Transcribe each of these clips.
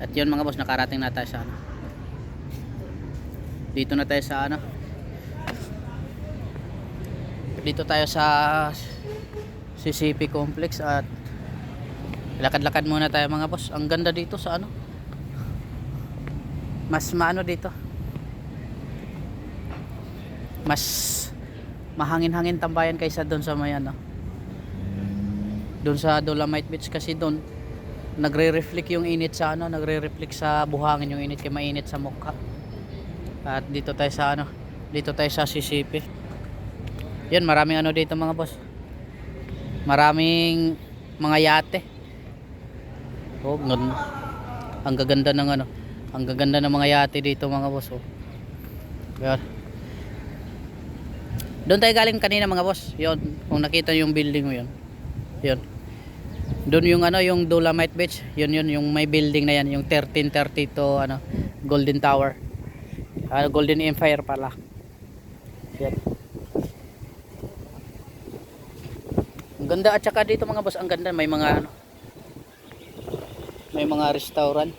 At yun mga boss, nakarating na tayo sa ano. Dito na tayo sa ano. Dito tayo sa CCP complex at lakad-lakad muna tayo mga boss. Ang ganda dito sa ano. Mas maano dito. Mas mahangin-hangin tambayan kaysa doon sa may ano. Doon sa Dolomite Beach kasi doon nagre-reflect yung init sa ano, nagre-reflect sa buhangin yung init kaya mainit sa mukha. At dito tayo sa ano, dito tayo sa CCP. Yan, maraming ano dito mga boss. Maraming mga yate. Oh, nun. Ang gaganda ng ano, ang gaganda ng mga yate dito mga boss. Oh. Yan. Doon tayo galing kanina mga boss. Yon, kung nakita yung building mo yon. Yon. Doon yung ano, yung Dolomite Beach. Yun yun, yung may building na yan, yung 1330 to ano, Golden Tower. Ah, Golden Empire pala. Yan. Ang ganda at saka dito mga boss, ang ganda may mga ano may mga restaurant.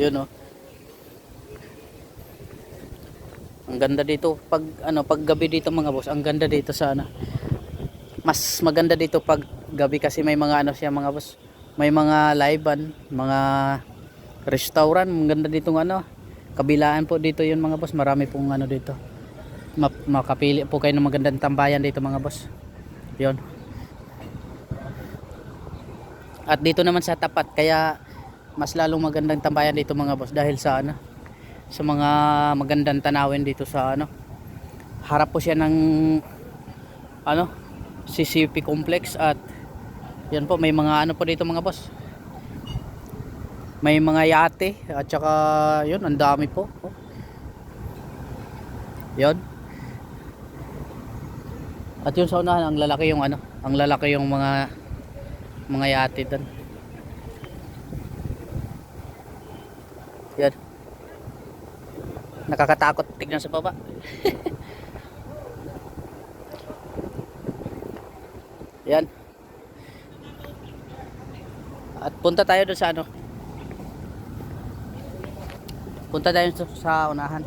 Yun oh. Ang ganda dito pag ano pag gabi dito mga boss, ang ganda dito sa ano. Mas maganda dito pag gabi kasi may mga ano siya mga boss. May mga livean, mga restaurant, ang ganda dito ng ano. Kabilaan po dito 'yun mga boss, marami pong ano dito. Ma- makapili po kayo ng magandang tambayan dito mga boss. 'Yon. At dito naman sa tapat kaya mas lalong magandang tambayan dito mga boss dahil sa ano sa mga magandang tanawin dito sa ano harap po siya ng ano CCP complex at yan po may mga ano po dito mga boss. May mga yate at saka yun ang dami po. Oh. yun. At yun sa unahan ang lalaki yung ano ang lalaki yung mga mga yate doon yan nakakatakot. Tignan sa baba yan at punta tayo doon sa ano? Punta tayo sa, unahan.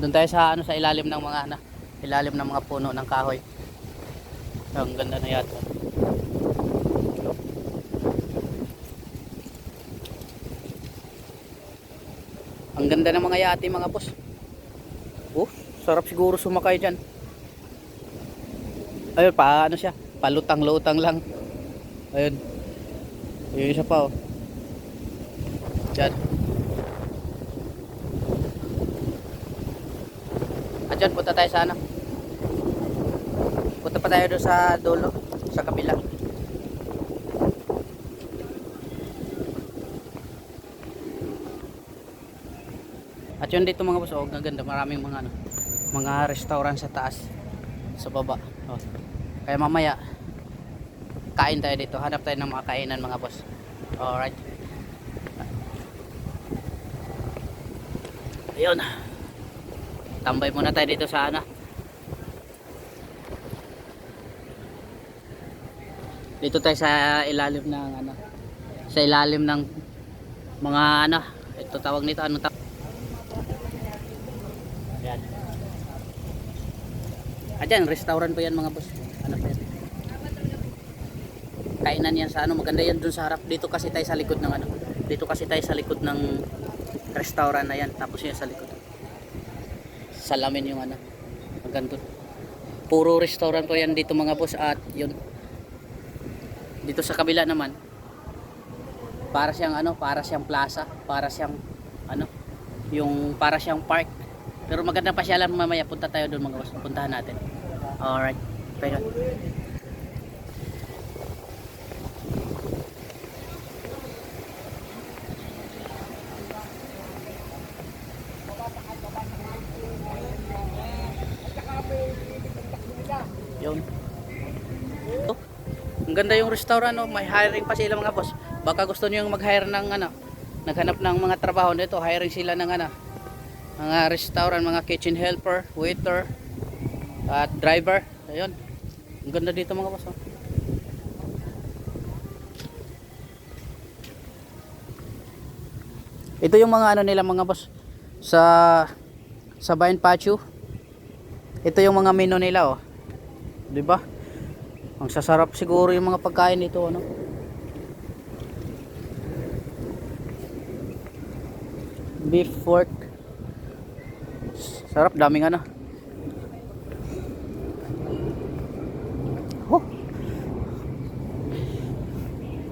Doon tayo sa ano sa ilalim ng mga ano ilalim ng mga puno ng kahoy. Ang ganda na yata. Ang ganda ng mga yate mga boss. Oh sarap siguro sumakay dyan ayun pa ano siya? Palutang lutang lang. Ayun. Yung isa pa oh. Dyan at dyan punta tayo sa ano? Punta pa tayo doon sa dulo sa kabila. At yun dito mga boss oh gaganda. Maraming mga ano mga restaurant sa taas sa baba. Oh. kaya mamaya kain tayo dito. Hanap tayo ng mga kainan mga boss. Alright. Ayun. Tambay muna tayo dito sa ano. Dito tayo sa ilalim ng ano. Sa ilalim ng mga ano. Ito tawag nito. Ano tawag Ayan, restaurant po yan mga boss. Ano pa yan? Kainan yan sa ano, maganda yan dun sa harap. Dito kasi tayo sa likod ng ano. Dito kasi tayo sa likod ng restaurant na yan. Tapos yan sa likod. Salamin yung ano. Maganda. Puro restaurant po yan dito mga boss at yun. Dito sa kabila naman. Para siyang ano, para siyang plaza, para siyang ano, yung para siyang park. Pero magandang pasyalan mamaya punta tayo doon mga boss. Puntahan natin. Alright. Teka. Yun. Oh, ang ganda yung restaurant, no? may hiring pa sila mga boss. Baka gusto niyo mag-hire ng ano, naghanap ng mga trabaho dito, hiring sila ng ano, mga restaurant, mga kitchen helper, waiter, at driver ayun. Ang ganda dito mga boss oh. ito yung mga ano nila mga boss sa sa Bayan Pachu. Ito yung mga menu nila oh. Di ba? Ang sasarap siguro yung mga pagkain nito ano. Beef fork. Sarap daming ano.